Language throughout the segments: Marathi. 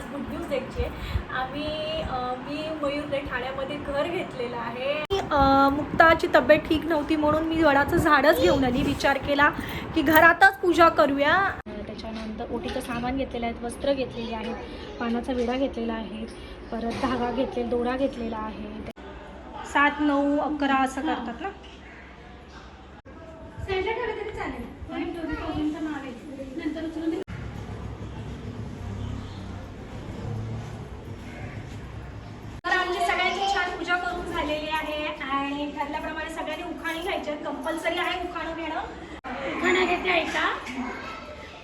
आज गुड न्यूज द्यायची आहे आम्ही मी मयूरने ठाण्यामध्ये घर घेतलेलं आहे. मुक्ताची तब्येत ठीक नव्हती म्हणून मी वडाचं झाडच घेऊन आली. विचार केला की घरातच पूजा करूया. त्याच्यानंतर ओटीचं सामान घेतलेलं आहे वस्त्र घेतलेली आहेत पानाचा विडा घेतलेला आहे परत धागा घेतले दोरा घेतलेला आहे. सात नऊ अकरा असं करतात ना? चालेल. ठरल्याप्रमाणे सगळ्यांनी उखाणी घ्यायचे. कंपल्सरी आहे उखाणं घेणं. उखाणा घेते ऐका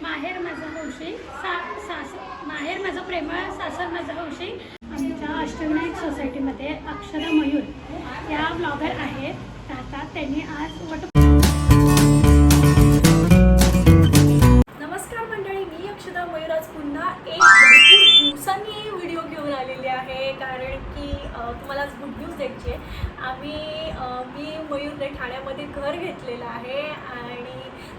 माहेर माझं हौशी. सा सास माहेर माझं प्रेमळ सासर माझं हौशी. आमच्या अष्टविनायक सोसायटीमध्ये अक्षरा मयूर या ब्लॉगर आहेत. राहतात त्यांनी आज वट नमस्कार मंडळी मी अक्षता मयूराज पुन्हा एक दिवसांनी व्हिडिओ घेऊन आलेली आहे. कारण की तुम्हाला आज गुड न्यूज द्यायची आहे. आम्ही मी मयूरने ठाण्यामध्ये घर घेतलेलं आहे आणि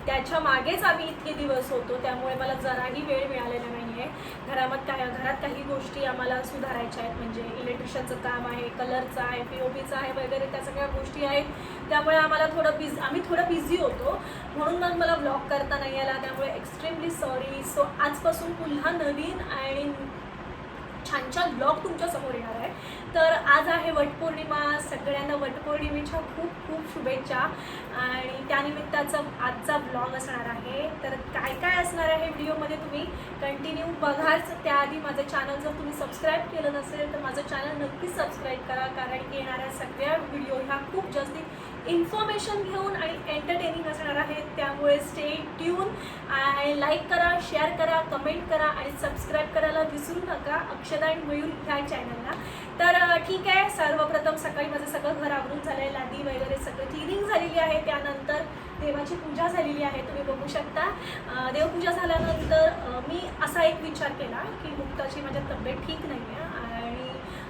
त्याच्या मागेच आम्ही इतके दिवस होतो त्यामुळे मला जराही वेळ मिळालेला नाही आहे घरामध्ये काय घरात काही गोष्टी आम्हाला सुधारायच्या आहेत म्हणजे इलेक्ट्रिशियनचं काम आहे कलरचं आहे पी ओ पीचं आहे वगैरे त्या सगळ्या गोष्टी आहेत. त्यामुळे आम्हाला थोडं बिझ आम्ही थोडं बिझी होतो. म्हणून मग मला ब्लॉग करता नाही आला त्यामुळे एक्स्ट्रीमली सॉरी सो आजपासून पुन्हा नवीन आणि छान छान ब्लॉग तुमच्यासमोर येणार आहे. तर आज आहे वटपौर्णिमा सगळ्यांना वटपौर्णिमेच्या खूप खूप शुभेच्छा. आणि त्यानिमित्ताचा आजचा ब्लॉग असणार आहे. तर काय काय असणार आहे व्हिडिओमध्ये तुम्ही कंटिन्यू बघाच. त्याआधी माझं चॅनल जर तुम्ही सबस्क्राईब केलं नसेल तर माझं चॅनल नक्कीच सबस्क्राईब करा. कारण की येणाऱ्या सगळ्या व्हिडिओ ह्या खूप जास्ती इन्फॉर्मेशन घेऊन आणि एंटरटेनिंग असणार येऊन लाईक करा शेअर करा कमेंट करा आणि सबस्क्राईब करायला विसरू नका. अक्षदा आणि मयूर ह्या चॅनलला तर ठीक आहे. सर्वप्रथम सकाळी माझं सगळं घर आवरून झालं आहे लादी वगैरे सगळं क्लिनिंग झालेली आहे. त्यानंतर देवाची पूजा झालेली आहे. तुम्ही बघू शकता. देवपूजा झाल्यानंतर मी असा एक विचार केला की मुक्ताची माझ्या तब्येत ठीक नाही आहे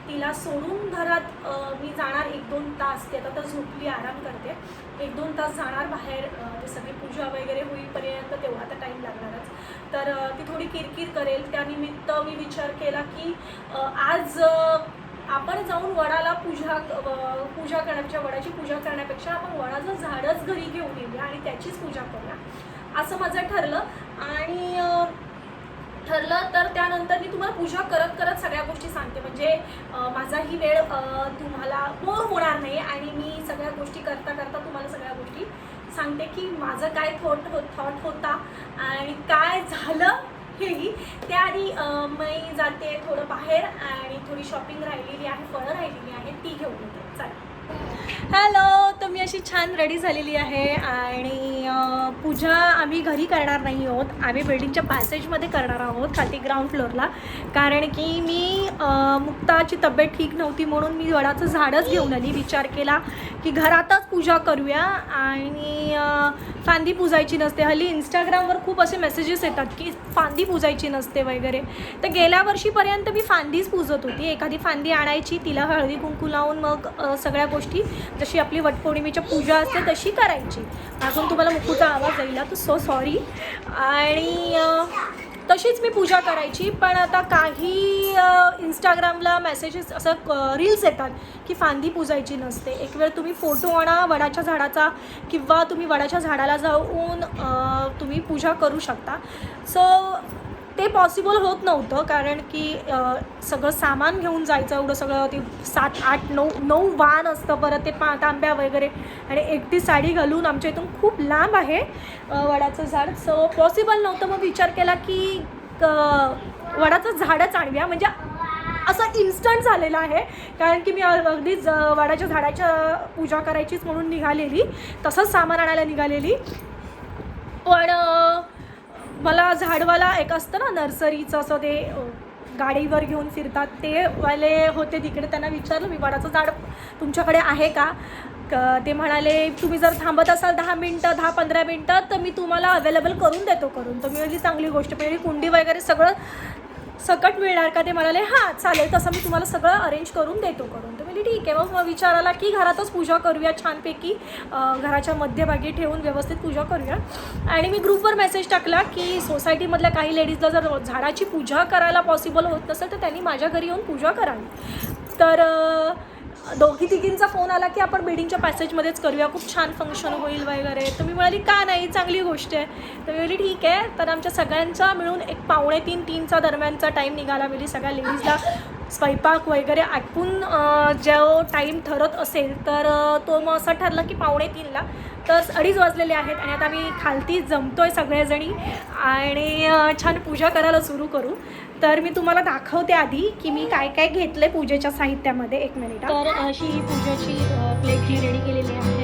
तिला सोडून घरात मी जाणार एक दोन तास ती आता तर झोपली आराम करते. एक दोन तास जाणार बाहेर ते सगळी पूजा वगैरे होईपर्यंत तेवढा तर टाईम लागणारच. तर ती थोडी किरकिर करेल. त्यानिमित्त मी विचार केला की आज आपण जाऊन वडाला पूजा पूजा करण्याच्या वडाची पूजा करण्यापेक्षा आपण वडाचं झाडच घरी घेऊन येऊया आणि त्याचीच पूजा करूया. असं माझं ठरलं. आणि ठरलं तर त्यानंतर मी तुम्हाला पूजा करत करत सगळ्या गोष्टी सांगते. म्हणजे माझा माझाही वेळ तुम्हाला बोर होणार नाही आणि मी सगळ्या गोष्टी करता करता तुम्हाला सगळ्या गोष्टी सांगते की माझं काय थॉट हो थॉट होता आणि काय झालं हेही त्याआधी मी जाते थोडं बाहेर आणि थोडी शॉपिंग राहिलेली आहे फळं राहिलेली आहे ती घेऊन येते. चालेल हॅलो तर मी अशी छान रेडी झालेली आहे आणि पूजा आम्ही घरी करणार नाही आहोत. आम्ही बिल्डिंगच्या पॅसेजमध्ये करणार आहोत खाली ग्राउंड फ्लोअरला कारण की मी मुक्ताची तब्येत ठीक नव्हती म्हणून मी वडाचं झाडच घेऊन आली विचार केला. की घरातच पूजा करूया आणि फांदी पुजायची नसते. हल्ली इंस्टाग्रामवर खूप असे मेसेजेस येतात की फांदी पुजायची नसते वगैरे. तर गेल्या वर्षीपर्यंत मी फांदीच पूजत होती. एखादी फांदी आणायची तिला हळदी कुंकू लावून मग सगळ्या गोष्टी जशी आपली वटपौर्णिमेच्या पूजा असते तशी करायची. मागून तुम्हाला मुकूचा आवाज येईल तर सो सॉरी आणि तशीच मी पूजा करायची पण आता काही इंस्टाग्रामला मेसेजेस असं रील्स येतात की फांदी पूजायची नसते. एक वेळ तुम्ही फोटो आणा वडाच्या झाडाचा किंवा तुम्ही वडाच्या झाडाला जाऊन तुम्ही पूजा करू शकता. सो ते पॉसिबल होत नव्हतं कारण की सगळं सामान घेऊन जायचं एवढं सगळं ते सात आठ नऊ नऊ वाहन असतं परत ते पा तांब्या वगैरे. आणि एकटी साडी घालून आमच्या इथून खूप लांब आहे वडाचं झाड. सो पॉसिबल नव्हतं. मग विचार केला की क- वडाचं झाडच आणूया. म्हणजे असं इन्स्टंट झालेलं आहे. कारण की मी अगदीच वडाच्या झाडाच्या पूजा करायचीच म्हणून निघालेली. तसंच सामान आणायला निघालेली. पण मला झाडवाला एक असतं ना नर्सरीचं असं ते गाडीवर घेऊन फिरतात. ते वाले होते तिकडे त्यांना विचारलं मी वडाचं झाड तुमच्याकडे आहे का? क- ते म्हणाले तुम्ही जर थांबत असाल दहा मिनटं दहा पंधरा मिनटं तर मी तुम्हाला अवेलेबल करून देतो करून. तर मी म्हणजे चांगली गोष्ट म्हणजे कुंडी वगैरे सगळं सकट मिळणार का ते म्हणाले हां चालेल तसं मी तुम्हाला सगळं अरेंज करून देतो करून. तर म्हणजे ठीक आहे. मग मग विचाराला की घरातच पूजा करूया छानपैकी. घराच्या मध्यभागी ठेवून व्यवस्थित पूजा करूया. आणि मी ग्रुपवर मेसेज टाकला की सोसायटीमधल्या काही लेडीजला जर झाडाची पूजा करायला पॉसिबल होत नसेल तर त्यांनी माझ्या घरी येऊन पूजा करावी. तर दोघी तिघींचा फोन आला की आपण बिल्डिंगच्या पॅसेजमध्येच करूया. खूप छान फंक्शन होईल वगैरे. तर मी म्हणाली का नाही? चांगली गोष्ट आहे. तर मी म्हणाली ठीक आहे. तर आमच्या सगळ्यांचा मिळून एक पावणे तीन तीनचा दरम्यानचा टाईम निघाला. म्हणजे सगळ्या लेडीजला स्वयंपाक वगैरे आटपून जो टाईम ठरत असेल तर तो मग असं ठरला की पावणे तीनला. तर अडीच वाजलेले आहेत आणि आता मी खालती जमतो आहे सगळेजणी आणि छान पूजा करायला सुरू करू. तर मी तुम्हाला दाखवते आधी की मी काय काय घेतले पूजेच्या साहित्यामध्ये. एक मिनिट तर अशी पूजेची प्लेट ही रेडी केलेली आहे.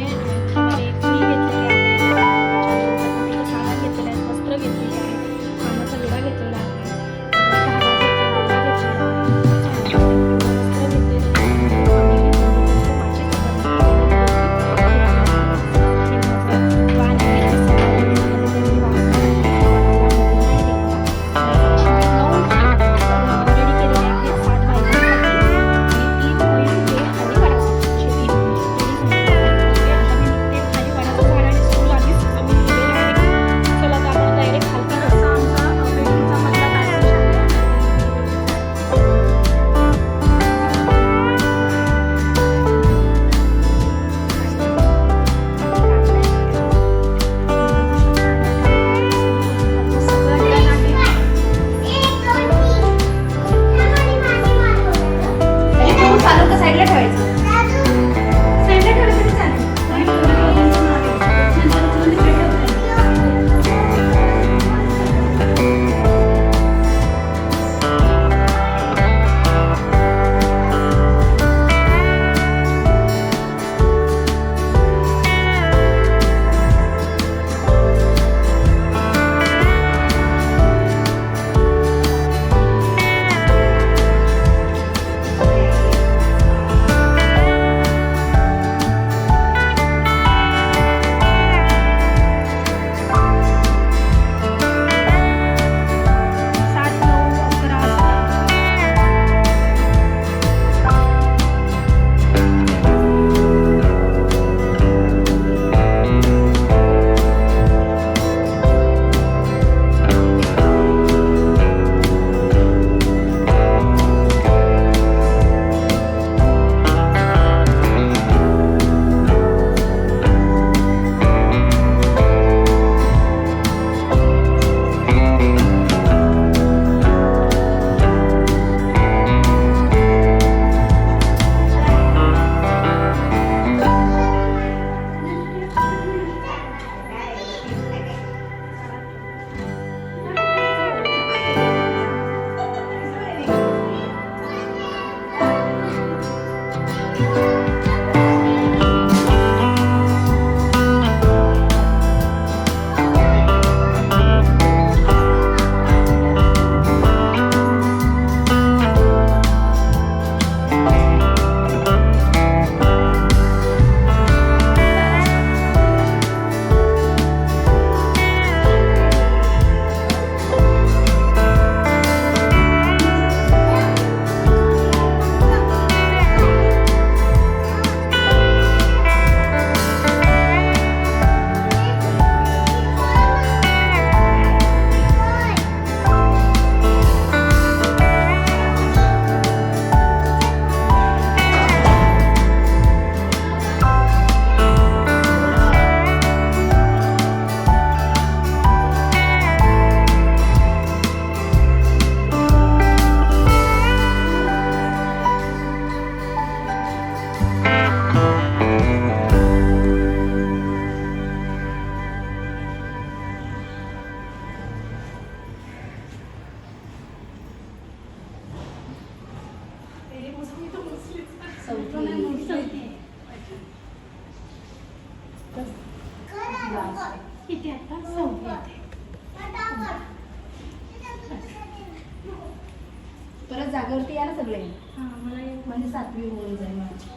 धरले म्हणजे सातवी होऊन जाईल माझी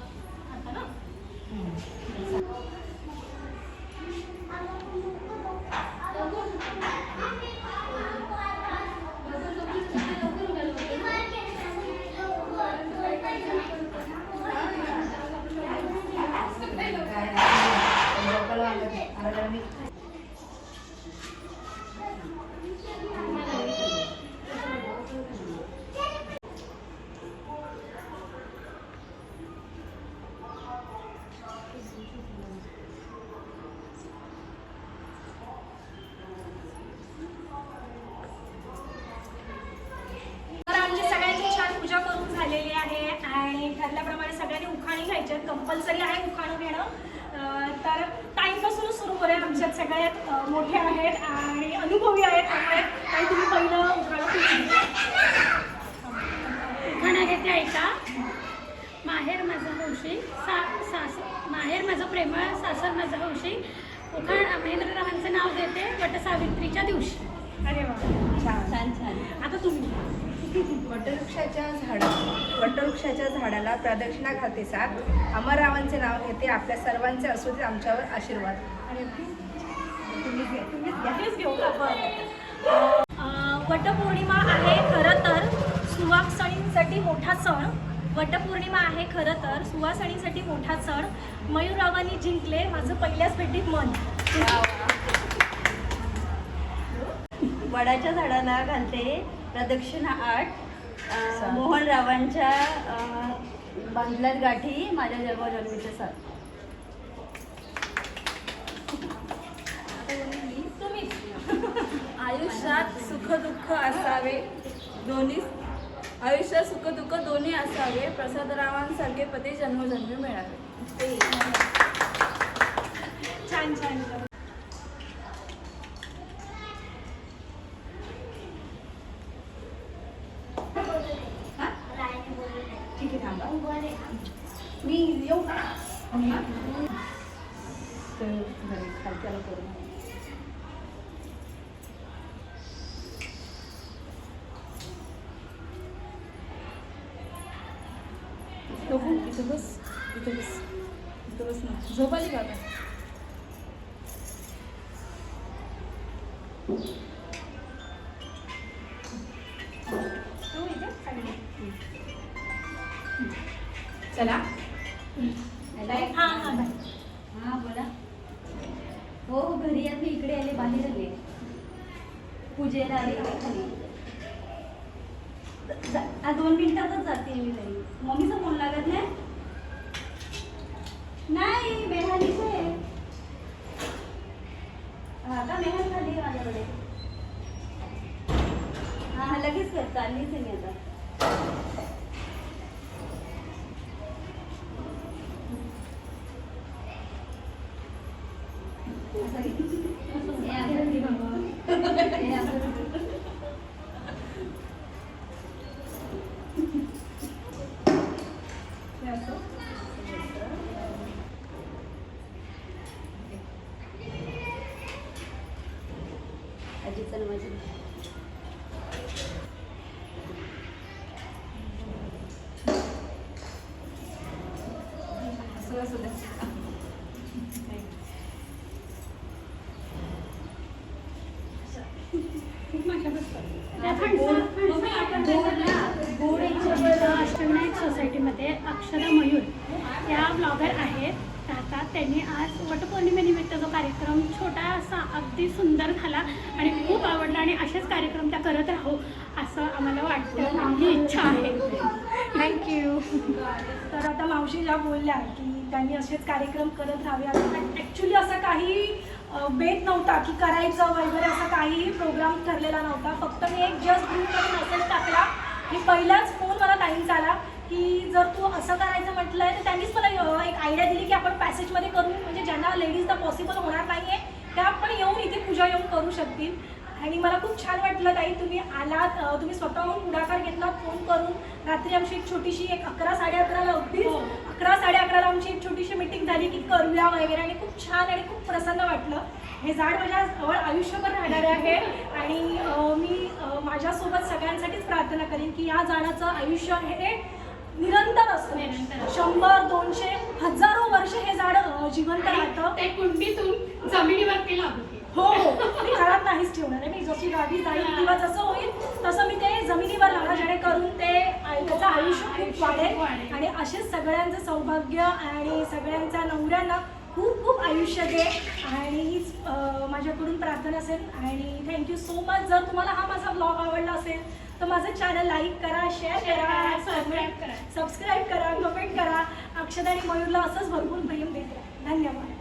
Gracias. हौशी सा सास माहेर माझं प्रेमळ सासर माझं हौशी. उखाण महेंद्ररावांचं नाव देते वटसावित्रीच्या दिवशी. अरे वा छान. छान छान. आता तुम्ही. वटवृक्षाच्या झाडा वटवृक्षाच्या झाडाला प्रदक्षिणा घालते साथ अमररावांचे नाव घेते आपल्या सर्वांचे असू दे आमच्यावर आशीर्वाद. वटपौर्णिमा आहे खरं तर सुवासणींसाठी मोठा सण. वटपौर्णिमा आहे खरं तर. सुवासणींसाठी मोठा सण. मयूररावांनी जिंकले माझं पहिल्याच भेटीत मन. वडाच्या झाडाला घालते प्रदक्षिणा आठ. मोहनरावांच्या बांधल्यात गाठी माझ्या जन्मजन्मीचे साथ आयुष्यात सुखदुःख असावे. दोन्ही आयुष्यात सुखदुःख दोन्ही असावे. प्रसादरावांसारखे पती जन्मजन्मी मिळावे. छान छान ठीक आहे थांबा मी येऊ का हा? तर बरं, खालच्याला करू नको इथं बस इथं बस इथं बस ना झोप आली का. चला हां हां. हां बोला. हो हो घरी आत मी इकडे आले बाहेर आले. पूजेला खाली. दोन मिनिटातच जाते मी घरी. मम्मीचा फोन लागत नाही? नाही मेहालीचे हा का मेहल खाली आहे माझ्याकडे हा हा लगेच करतो आलीच आहे मी आता हे असं- हे असं- हे असं. आजीचं नाव माझी असं असू द्या अष्टविनायक सोसायटीमध्ये अक्षरा मयूर या ब्लॉगर आहेत. राहतात त्यांनी आज वटपौर्णिमेनिमित्त जो कार्यक्रम छोटासा अगदी सुंदर झाला आणि खूप आवडला आणि असेच कार्यक्रम त्या करत राहू असं आम्हाला वाटतं. ही इच्छा आहे. थँक्यू तर आता मावशी ज्या बोलल्या की त्यांनी असेच कार्यक्रम करत राहावे. ॲक्च्युली असं काही बेत नव्हता की करायचं वगैरे असा काहीही प्रोग्राम ठरलेला नव्हता. फक्त मी एक जस्ट ग्रुपमध्ये मेसेज टाकला की पहिलाच फोन मला टाईम झाला की जर तू असं करायचं म्हटलं आहे तर त्यांनीच मला एक आयडिया दिली की आपण पॅसेजमध्ये करू. म्हणजे ज्यांना लेडीजला पॉसिबल होणार नाही आहे त्या पण येऊन इथे पूजा येऊन करू शकतील. आणि मला खूप छान वाटलं ताई तुम्ही आलात तुम्ही स्वतःहून पुढाकार घेतला फोन करून. रात्री आमची एक छोटीशी एक अकरा साडे अकराला अगदीच अकरा साडे अकराला आमची एक छोटीशी मिटिंग झाली की करूया वगैरे आणि खूप छान आणि खूप प्रसन्न वाटलं. हे झाड माझ्या जवळ आयुष्यभर राहणार आहे आणि मी माझ्यासोबत सगळ्यांसाठीच प्रार्थना करेन की या झाडाचं आयुष्य हे निरंतर असतं. शंभर दोनशे हजारो वर्ष हे झाड जिवंत राहतं. ते कुंडीतून जमिनीवरती लागू हो हो. मी घरात नाहीच ठेवणार आहे. मी जशी गावी जाईल किंवा जसं होईल तसं मी ते जमिनीवर लावणार जेणेकरून ते त्याचं आयुष्य खूप वाढेल. आणि असेच सगळ्यांचं सौभाग्य आणि सगळ्यांच्या नवऱ्यांना खूप खूप आयुष्य दे. आणि हीच माझ्याकडून प्रार्थना असेल. आणि थँक्यू सो मच जर तुम्हाला हा माझा ब्लॉग आवडला असेल तर माझं चॅनल लाईक करा शेअर करा सबस्क्राईब करा. सबस्क्राईब करा कमेंट करा. अक्षदा आणि मयूरला असंच भरपूर प्रेम देत धन्यवाद.